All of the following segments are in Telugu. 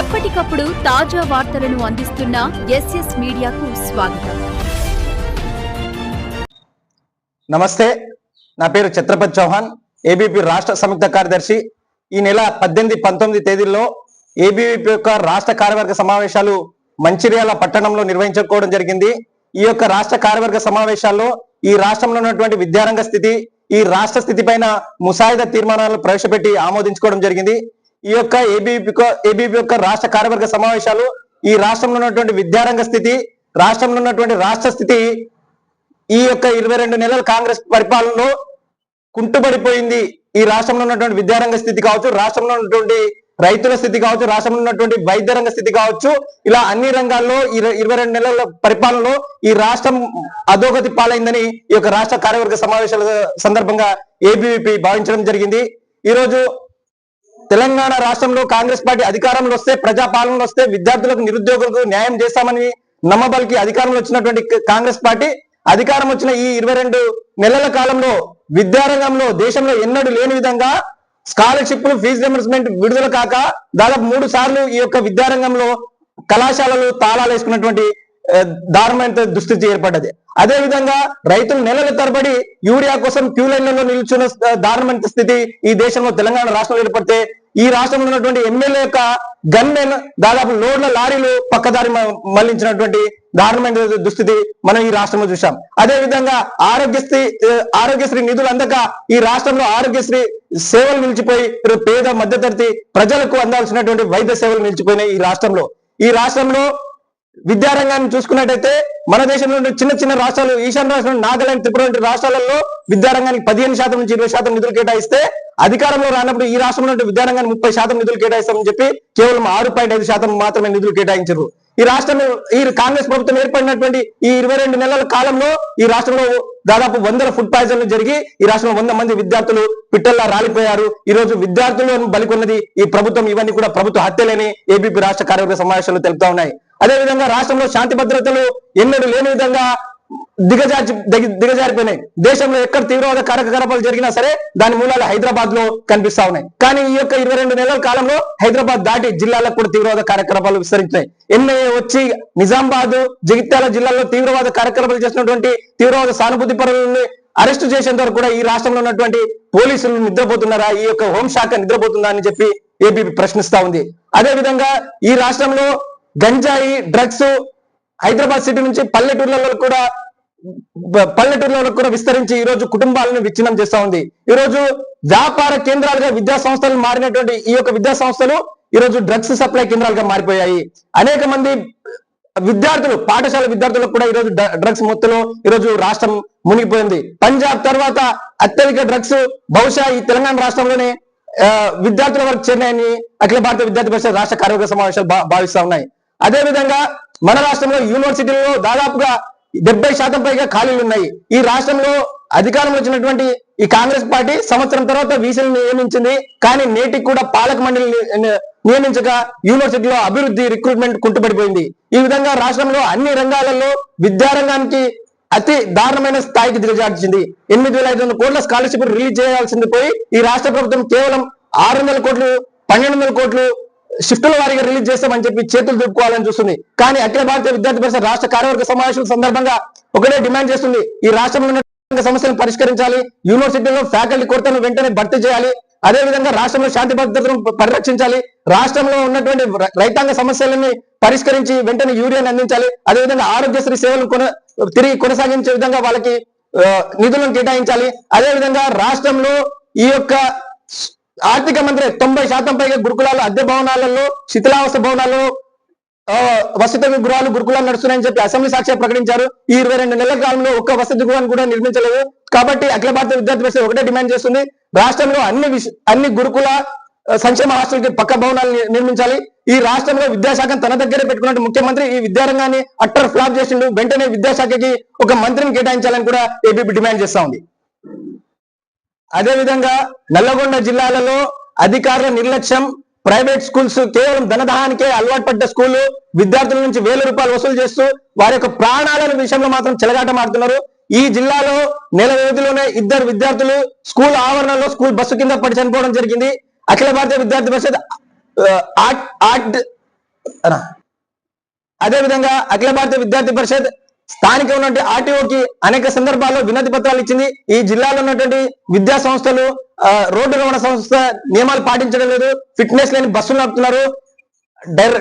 ఎప్పటికప్పుడు తాజా వార్తలను అందిస్తున్న ఎస్ఎస్ మీడియాకు స్వాగతం. నమస్తే నా పేరు ఛత్రపతి చౌహాన్ ఏబీపీ రాష్ట్ర సంయుక్త కార్యదర్శి. ఈ నెల పద్దెనిమిది పంతొమ్మిది తేదీల్లో ఏబీవీపీ యొక్క రాష్ట్ర కార్యవర్గ సమావేశాలు మంచిర్యాల పట్టణంలో నిర్వహించుకోవడం జరిగింది. ఈ యొక్క రాష్ట్ర కార్యవర్గ సమావేశాల్లో ఈ రాష్ట్రంలో ఉన్నటువంటి విద్యారంగ స్థితి ఈ రాష్ట్ర స్థితిపైన ముసాయిదా తీర్మానాలు ప్రవేశపెట్టి ఆమోదించుకోవడం జరిగింది. ఈ యొక్క ఏబీపీ ఏబీపీ యొక్క రాష్ట్ర కార్యవర్గ సమావేశాలు ఈ రాష్ట్రంలో ఉన్నటువంటి విద్యారంగ స్థితి రాష్ట్రంలో ఉన్నటువంటి రాష్ట్ర స్థితి ఈ యొక్క ఇరవై రెండు నెలల కాంగ్రెస్ పరిపాలనలో కుంటుపడిపోయింది. ఈ రాష్ట్రంలో ఉన్నటువంటి విద్యారంగ స్థితి కావచ్చు రాష్ట్రంలో ఉన్నటువంటి రైతుల స్థితి కావచ్చు రాష్ట్రంలో ఉన్నటువంటి వైద్య రంగ స్థితి కావచ్చు ఇలా అన్ని రంగాల్లో ఇరవై రెండు నెలల పరిపాలనలో ఈ రాష్ట్రం అధోగతి పాలైందని ఈ యొక్క రాష్ట్ర కార్యవర్గ సమావేశాల సందర్భంగా ఏబీవీపీ భావించడం జరిగింది. ఈ రోజు తెలంగాణ రాష్ట్రంలో కాంగ్రెస్ పార్టీ అధికారంలో వస్తే ప్రజాపాలనలో వస్తే విద్యార్థులకు నిరుద్యోగులకు న్యాయం చేస్తామని నమ్మబలికి అధికారంలో వచ్చినటువంటి కాంగ్రెస్ పార్టీ అధికారం వచ్చిన ఈ ఇరవై రెండు నెలల కాలంలో విద్యారంగంలో దేశంలో ఎన్నడూ లేని విధంగా స్కాలర్షిప్లు ఫీజు రియంబర్స్మెంట్ విడుదల కాక దాదాపు మూడు సార్లు ఈ యొక్క విద్యారంగంలో కళాశాలలు తాళాలు వేసుకున్నటువంటి దారుణమైన దుస్థితి ఏర్పడ్డది. అదే విధంగా రైతులు నెలల తరబడి యూరియా కోసం క్యూ లైన్లలో నిల్చున్న దారుణమైన స్థితి ఈ దేశంలో తెలంగాణ రాష్ట్రంలో ఏర్పడితే ఈ రాష్ట్రంలో ఉన్నటువంటి ఎమ్మెల్యే యొక్క గన్మెన్ దాదాపు లోడ్ల లారీలు పక్కదారి మళ్ళించినటువంటి దారుణమైన దుస్థితి మనం ఈ రాష్ట్రంలో చూసాం అదే విధంగా ఆరోగ్యశ్రీ ఆరోగ్యశ్రీ నిధులు అందక ఈ రాష్ట్రంలో ఆరోగ్యశ్రీ సేవలు నిలిచిపోయి పేద మధ్యతరగతి ప్రజలకు అందాల్సినటువంటి వైద్య సేవలు నిలిచిపోయినాయి ఈ రాష్ట్రంలో. ఈ రాష్ట్రంలో విద్యారంగాన్ని చూసుకున్నట్టయితే మన దేశంలో చిన్న చిన్న రాష్ట్రాలు ఈశాన్య రాష్ట్రం నాగాలాండ్ త్రిపుర వంటి రాష్ట్రాలలో విద్యారంగానికి పదిహేను శాతం నుంచి ఇరవై శాతం నిధులు కేటాయిస్తే అధికారంలో రానప్పుడు ఈ రాష్ట్రంలో విధానంగా ముప్పై శాతం నిధులు కేటాయిస్తామని చెప్పి కేవలం ఆరు పాయింట్ ఐదు శాతం మాత్రమే నిధులు కేటాయించారు. ఈ రాష్ట్రం ఈ కాంగ్రెస్ ప్రభుత్వం ఏర్పడినటువంటి ఈ ఇరవై రెండు నెలల కాలంలో ఈ రాష్ట్రంలో దాదాపు వందల ఫుడ్ పాయిజన్లు జరిగి ఈ రాష్ట్రంలో వంద మంది విద్యార్థులు పిట్టల్లా రాలిపోయారు. ఈ రోజు విద్యార్థులను బలికొన్నది ఈ ప్రభుత్వం. ఇవన్నీ కూడా ప్రభుత్వ హత్యలేని ఏబీపీ రాష్ట్ర కార్యవర్గ సమావేశాలు తెలుపుతా ఉన్నాయి. అదే విధంగా రాష్ట్రంలో శాంతి భద్రతలు ఎన్నడూ లేని విధంగా దిగజార్చి దిగజారిపోయినాయి. దేశంలో ఎక్కడ తీవ్రవాద కార్యకలాపాలు జరిగినా సరే దాని మూలాలు హైదరాబాద్లో కనిపిస్తా ఉన్నాయి. కానీ ఈ యొక్క ఇరవై రెండు నెలల కాలంలో హైదరాబాద్ దాటి జిల్లాలకు కూడా తీవ్రవాద కార్యకలాపాలు విస్తరించాయి ఎన్ఐఏ వచ్చి నిజామాబాద్ జగిత్యాల జిల్లాలో తీవ్రవాద కార్యకలాపాలు చేసినటువంటి తీవ్రవాద సానుభూతి పరులని అరెస్టు చేసేంత వరకు కూడా ఈ రాష్ట్రంలో ఉన్నటువంటి పోలీసులు నిద్రపోతున్నారా? ఈ యొక్క హోంశాఖ నిద్రపోతుందా అని చెప్పి ఏపీ ప్రశ్నిస్తా ఉంది. అదే విధంగా ఈ రాష్ట్రంలో గంజాయి డ్రగ్స్ హైదరాబాద్ సిటీ నుంచి పల్లెటూర్లలో కూడా పల్లెటూరులో పల్లెటూర్లలో కూడా విస్తరించి ఈ రోజు కుటుంబాలను విచ్ఛిన్నం చేస్తా ఉంది. ఈ రోజు వ్యాపార కేంద్రాలుగా విద్యా సంస్థలు మారినటువంటి ఈ యొక్క విద్యా సంస్థలు ఈ రోజు డ్రగ్స్ సప్లై కేంద్రాలుగా మారిపోయాయి. అనేక మంది విద్యార్థులు పాఠశాల విద్యార్థులకు కూడా ఈ రోజు డ్రగ్స్ మొత్తంలో ఈ రోజు రాష్ట్రం మునిగిపోయింది. పంజాబ్ తర్వాత అత్యధిక డ్రగ్స్ బహుశా ఈ తెలంగాణ రాష్ట్రంలోనే విద్యార్థుల వరకు చేరినాయని అఖిల భారత విద్యార్థి పరిషత్ రాష్ట్ర కార్యవర్గ సమావేశాలు భా- భావిస్తా ఉన్నాయి. అదే విధంగా మన రాష్ట్రంలో యూనివర్సిటీలలో దాదాపుగా డెబ్బై శాతం పైగా ఖాళీలు ఉన్నాయి. ఈ రాష్ట్రంలో అధికారంలో వచ్చినటువంటి ఈ కాంగ్రెస్ పార్టీ సంవత్సరం తర్వాత వీసీలను నియమించింది. కానీ నేటికి కూడా పాలక మండలి నియమించక యూనివర్సిటీలో అభివృద్ధి రిక్రూట్మెంట్ కుంటుపడిపోయింది. ఈ విధంగా రాష్ట్రంలో అన్ని రంగాలలో విద్యారంగానికి అతి దారుణమైన స్థాయికి దిగజార్చింది. ఎనిమిది వేల ఐదు వందల కోట్ల స్కాలర్షిప్ రిలీజ్ చేయాల్సింది పోయి ఈ రాష్ట్ర ప్రభుత్వం కేవలం ఆరు వందల కోట్లు పన్నెండు వందల కోట్లు షిఫ్టుల వారిగా రిలీజ్ చేస్తామని చెప్పి చేతులు దుప్పుకోవాలని చూస్తుంది. కానీ అఖిల భారతీయ విద్యార్థి పరిషత్ రాష్ట్ర కార్యవర్గ సమావేశం సందర్భంగా ఒకటే డిమాండ్ చేస్తుంది. ఈ రాష్ట్రంలో ఉన్న సమస్యలను పరిష్కరించాలి. యూనివర్సిటీలో ఫ్యాకల్టీ కొరతను వెంటనే భర్తీ చేయాలి. అదే విధంగా రాష్ట్రంలో శాంతి భద్రతను పరిరక్షించాలి. రాష్ట్రంలో ఉన్నటువంటి రైతాంగ సమస్యలని పరిష్కరించి వెంటనే యూరియాని అందించాలి. అదేవిధంగా ఆరోగ్యశ్రీ సేవలను కొన తిరిగి కొనసాగించే విధంగా వాళ్ళకి నిధులను కేటాయించాలి. అదే విధంగా రాష్ట్రంలో ఈ యొక్క ఆర్థిక మంత్రి తొంభై శాతం పైగా గురుకులాలు అద్దె భవనాలలో శిథిలావస్థ భవనాల్లో ఆ, వసతి గృహాలు గురుకులాలు నడుస్తున్నాయని చెప్పి అసెంబ్లీ సాక్షి ప్రకటించారు. ఈ ఇరవై రెండు నెలల కాలంలో ఒక్క వసతి గృహాన్ని కూడా నిర్మించలేదు. కాబట్టి అఖిల భారత విద్యార్థి పరిషత్ ఒకటే డిమాండ్ చేస్తుంది. రాష్ట్రంలో అన్ని అన్ని గురుకుల సంక్షేమ హాస్టల్కి పక్క భవనాలు నిర్మించాలి. ఈ రాష్ట్రంలో విద్యాశాఖను తన దగ్గరే పెట్టుకున్నట్టు ముఖ్యమంత్రి ఈ విద్యారంగాన్ని అట్టర్ ఫ్లాప్ చేసిండు. వెంటనే విద్యాశాఖకి ఒక మంత్రిని కేటాయించాలని కూడా ఏపీ డిమాండ్ చేస్తా ఉంది. అదే విధంగా నల్లగొండ జిల్లాలలో అధికారుల నిర్లక్ష్యం ప్రైవేట్ స్కూల్స్ కేవలం ధనదహానికే అలవాటు పడ్డ స్కూల్ విద్యార్థుల నుంచి వేల రూపాయలు వసూలు చేస్తూ వారి యొక్క ప్రాణాలను విషయంలో మాత్రం చెలగాట మారుతున్నారు ఈ జిల్లాలో నెల వ్యవధిలోనే ఇద్దరు విద్యార్థులు స్కూల్ ఆవరణలో స్కూల్ బస్సు కింద పడి చనిపోవడం జరిగింది. అఖిల భారతీయ విద్యార్థి పరిషత్ ఆర్ట్ ఆర్ట్ అదేవిధంగా అఖిల భారతీయ విద్యార్థి పరిషత్ స్థానిక ఉన్నటువంటి ఆర్టీఓకి అనేక సందర్భాల్లో వినతి పత్రాలు ఇచ్చింది. ఈ జిల్లాలో ఉన్నటువంటి విద్యా సంస్థలు రోడ్డు రవాణా సంస్థ నియమాలు పాటించడం లేదు. ఫిట్నెస్ లేని బస్సులు నడుపుతున్నారు.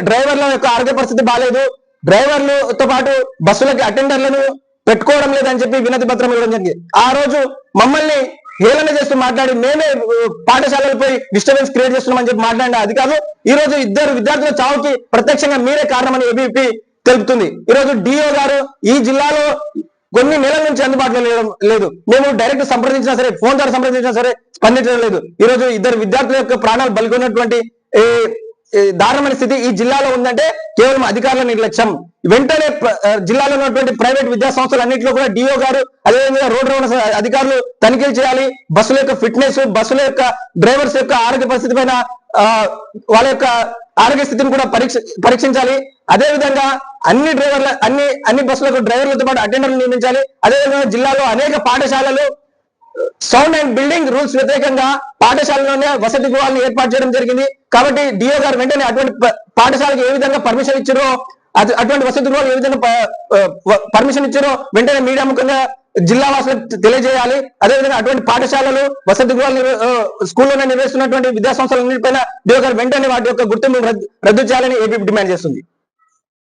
డ్రైవర్ల యొక్క ఆరోగ్య పరిస్థితి బాగాలేదు డ్రైవర్లతో పాటు బస్సులకి అటెండర్లను పెట్టుకోవడం లేదని చెప్పి వినతి పత్రం ఇవ్వడం జరిగింది. ఆ రోజు మమ్మల్ని హేళన చేస్తూ మాట్లాడి మేమే పాఠశాలలపై డిస్టర్బెన్స్ క్రియేట్ చేస్తున్నామని చెప్పి మాట్లాడిన అధికారులు ఈ రోజు ఇద్దరు విద్యార్థుల చావుకి ప్రత్యక్షంగా మీరే కారణమని ఏబీపీ తెలుపుతుంది. ఈ రోజు డిఓ గారు ఈ జిల్లాలో కొన్ని నెలల నుంచి అందుబాటులో లేదు. మేము డైరెక్ట్ సంప్రదించినా సరే ఫోన్ ద్వారా సంప్రదించినా సరే స్పందించడం లేదు. ఈ రోజు ఇద్దరు విద్యార్థుల యొక్క ప్రాణాలు బలిగొన్నటువంటి ఈ దారుణమైన స్థితి ఈ జిల్లాలో ఉందంటే కేవలం అధికారుల నిర్లక్ష్యం. వెంటనే జిల్లాలో ఉన్నటువంటి ప్రైవేట్ విద్యా సంస్థలు అన్నింటిలో కూడా డిఓ గారు అదేవిధంగా రోడ్డు రవాణా అధికారులు తనిఖీలు చేయాలి. బస్సుల యొక్క ఫిట్నెస్ బస్సుల యొక్క డ్రైవర్స్ యొక్క ఆరోగ్య పరిస్థితి పైన వాళ్ళ యొక్క ఆరోగ్య స్థితిని కూడా పరీక్ష పరీక్షించాలి. అదేవిధంగా అన్ని డ్రైవర్ల అన్ని అన్ని బస్సులకు డ్రైవర్లతో పాటు అటెండర్లు నియమించాలి. అదేవిధంగా జిల్లాలో అనేక పాఠశాలలు సౌండ్ అండ్ బిల్డింగ్ రూల్స్ వ్యతిరేకంగా పాఠశాలలోనే వసతి గృహాలను ఏర్పాటు చేయడం జరిగింది. కాబట్టి డిఓ గారు వెంటనే అటువంటి పాఠశాలకు ఏ విధంగా పర్మిషన్ ఇచ్చారో అటువంటి వసతి గృహాలు ఏ విధంగా పర్మిషన్ ఇచ్చారో వెంటనే మీడియా ముఖంగా జిల్లా వాసులకు తెలియజేయాలి. అదేవిధంగా అటువంటి పాఠశాలలు వసతి గృహాలు స్కూల్లోనే నిర్వహిస్తున్నటువంటి విద్యా సంస్థలన్నిటిపైన డిఓ గారు వెంటనే వాటి యొక్క గుర్తింపు రద్దు చేయాలని ఏపీ డిమాండ్ చేస్తుంది.